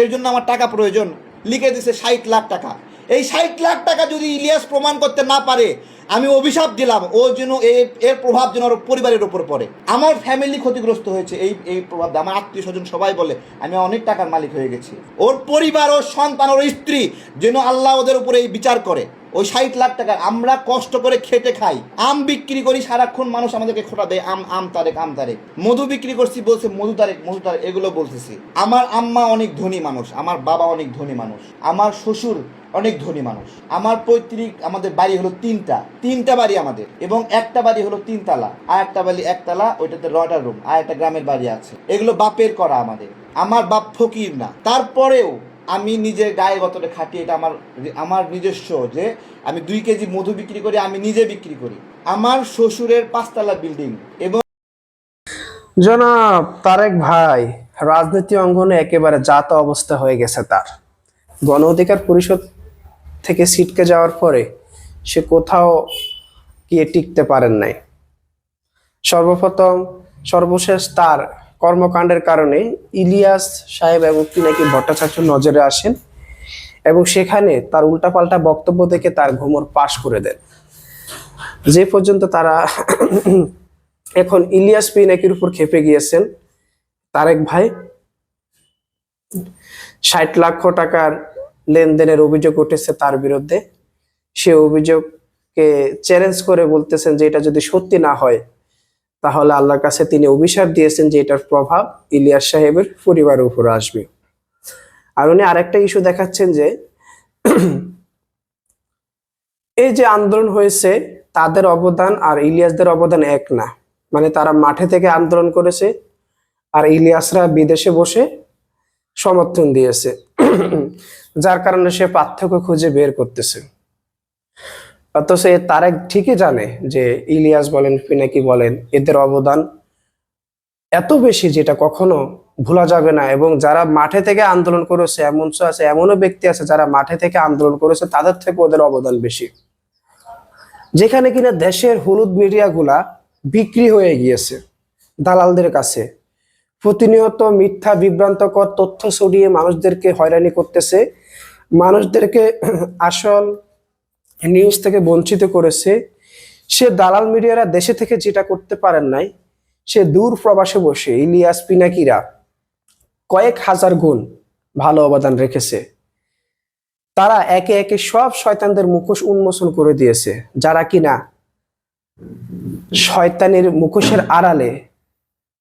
এর জন্য আমার টাকা প্রয়োজন। লিখে দিছে ষাট লাখ টাকা। এই ষাট লাখ টাকা যদি ইলিয়াস প্রমাণ করতে না পারে, আমি অভিশাপ দিলাম, ও যেন এর প্রভাব যেন ওর পরিবারের ওপর পড়ে। আমার ফ্যামিলি ক্ষতিগ্রস্ত হয়েছে, এই এই প্রভাব। আমার আত্মীয় স্বজন সবাই বলে, আমি অনেক টাকার মালিক হয়ে গেছি। ওর পরিবার, ওর সন্তান, ওর স্ত্রী যেন আল্লাহ ওদের উপরে এই বিচার করে। ওই ষাট লাখ টাকা আমরা কষ্ট করে খেটে খাই। আম বিক্রি করি, সারাক্ষণ মানুষ আমাদেরকে খোটা দেয়, আম আম তারেক আম তারেক। মধু বিক্রি করছি বলছে, মধু তারেক মধু তারেক, এগুলো বলতেছি। আমার আম্মা অনেক ধনী মানুষ, আমার বাবা অনেক ধনী মানুষ, আমার শ্বশুর অনেক ধনী মানুষ। আমার পৈতৃক, আমাদের বাড়ি হলো তিনটা তিনটা বাড়ি আমাদের, এবং একটা বাড়ি হলো তিনতলা, আর একটা বাড়ি একতলা, ওইটাতে রটার রুম, আর একটা গ্রামের বাড়ি আছে। এগুলো বাপের করা আমাদের, আমার বাপ ফকির না। তারপরেও আমি নিজের গায়ে গতরে খাটি, এটা আমার আমার নিজস্ব যে আমি দুই কেজি মধু বিক্রি করি, আমি নিজে বিক্রি করি। আমার শ্বশুরের পাঁচতলা বিল্ডিং এবং জনাব তারেক ভাই, রাজনীতি অঙ্গনে একেবারে জাত অবস্থা হয়ে গেছে তার। গণ অধিকার পরিষদ থেকে ছিটকে যাওয়ার পরে সে কোথাও গিয়ে টিকতে পারেন নাই। সর্বপ্রথম, সর্বশেষ তার কর্মকাণ্ডের কারণে ইলিয়াস সাহেব এবং পিনাকি ভট্টাচার্য নজরে আসেন এবং সেখানে তার উল্টাপাল্টা বক্তব্য দেখে তার ঘুমর পাশ করে দেন। যে পর্যন্ত তারা এখন ইলিয়াস পিনাকির উপর খেপে গিয়েছেন, তারেক ভাই, ষাট লক্ষ টাকার লেনদেনের অভিযোগ উঠেছে তার বিরুদ্ধে। সে অভিযোগকে চ্যালেঞ্জ করে বলতেছেন যে এটা যদি সত্যি না হয় তাহলে আল্লাহর কাছে তিনি অভিশাপ দিয়েছেন যে এটার প্রভাব ইলিয়াস সাহেবের পরিবারের উপর আসবে। আর উনি আরেকটা ইস্যু দেখাচ্ছেন যে, এই যে আন্দোলন হয়েছে, তাদের অবদান আর ইলিয়াসদের অবদান এক না। মানে তারা মাঠে থেকে আন্দোলন করেছে আর ইলিয়াসরা বিদেশে বসে সমর্থন দিয়েছে। যার কারণে সে পার্থক্য খুঁজে বের করতেছে। অথচ তারেক ঠিকই জানে যে ইলিয়াস বলেন পিনাকি বলেন, এদের অবদান এত বেশি যেটা কখনো ভোলা যাবে না। এবং যারা মাঠে থেকে আন্দোলন করেছে, এমন আছে, এমনও ব্যক্তি আছে যারা মাঠে থেকে আন্দোলন করেছে, তাদের থেকে ওদের অবদান বেশি। যেখানে কিনা দেশের হলুদ মিডিয়াগুলা বিক্রি হয়ে গিয়েছে দালালদের কাছে। প্রতিনিয়ত মিথ্যা, বিভ্রান্তকর তথ্য ছড়িয়ে মানুষদেরকে হয়রানি করতেছে। মানুষদেরকে আসল নিউজ থেকে বঞ্চিত করেছে, সে দালাল মিডিয়ারা দেশে থেকে যেটা করতে পারেন নাই, সে দূর প্রবাসে বসে, ইলিয়াস পিনাকিরা কয়েক হাজার গুণ ভালো অবদান রেখেছে। তারা একে একে সব শয়তানদের মুখোশ উন্মোচন করে দিয়েছে, যারা কিনা শয়তানের মুখোশের আড়ালে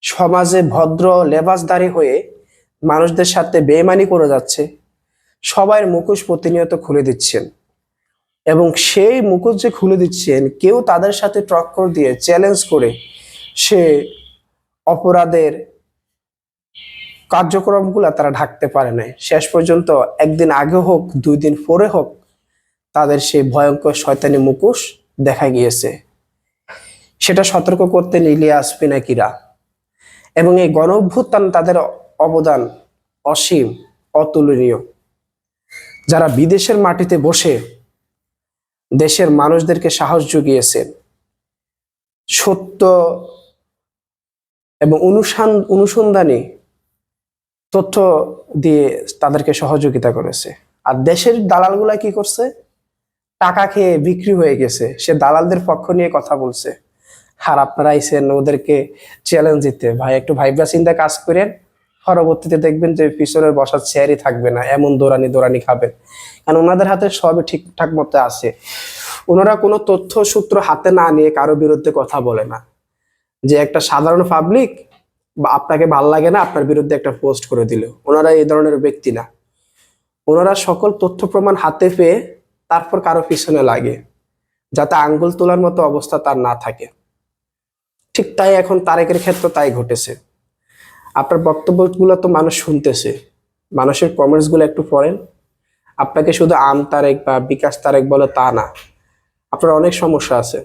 সমাজে ভদ্র লেবাসদারি হয়ে মানুষদের সাথে বেমানি করে যাচ্ছে সবাই মুখোশ প্রতিনিয়ত খুলে দিচ্ছেন। এবং সেই মুখোশ যে খুলে দিচ্ছেন, কেউ তাদের সাথে টক্কর দিয়ে চ্যালেঞ্জ করে সে অপরাধের কার্যক্রমগুলো তারা ঢাকতে পারে নাই। শেষ পর্যন্ত একদিন আগে হোক, দুই দিন পরে হোক, তাদের সেই ভয়ঙ্কর শয়তানি মুখোশ দেখা গিয়েছে। সেটা সতর্ক করতে করতেন ইলিয়াস পিনাকিরা এবং এই গণ অভ্যুত্থান তাদের অবদান অসীম, অতুলনীয়। যারা বিদেশের মাটিতে বসে দেশের মানুষদেরকে সাহস জুগিয়েছেন। সত্য এবং অনুসান অনুসন্ধানী তথ্য দিয়ে তাদেরকে সহযোগিতা করেছে। আর দেশের দালালগুলা কি করছে? টাকা খেয়ে বিক্রি হয়ে গেছে। সে দালালদের পক্ষ নিয়ে কথা বলছে। আর আপনারা ওদেরকে চ্যালেঞ্জ দিতে। ভাই, একটু ভাইব্রা চিন্তা কাজ করেন। পরবর্তীতে দেখবেন যে পিছনের বসার চেয়ারই থাকবে না, এমন দৌড়ানি দৌড়ানি খাবেন কারণ ওনাদের হাতে সবই ঠিকঠাক মতো আছে। ওনারা কোনো তথ্য সূত্র হাতে না নিয়ে কারও বিরুদ্ধে কথা বলে না। যে একটা সাধারণ পাবলিক বা আপনাকে ভালো লাগে না, আপনার বিরুদ্ধে একটা পোস্ট করে দিল। ওনারা এই ধরনের ব্যক্তি না। ওনারা সকল তথ্য প্রমাণ হাতে পেয়ে তারপর কারও পিছনে লাগে, যাতে আঙ্গুল তোলার মতো অবস্থা তার না থাকে। ঠিক তাই এখন তারেকের ক্ষেত্রে তাই ঘটেছে। আপনার বক্তব্যগুলো তো মানুষ শুনতেছে। মানুষের কমেন্টসগুলো একটু পড়েন। আপনাকে শুধু আম তারেক বা বিকাশ তারেক বলে তা না। আপনার অনেক সমস্যা আছে।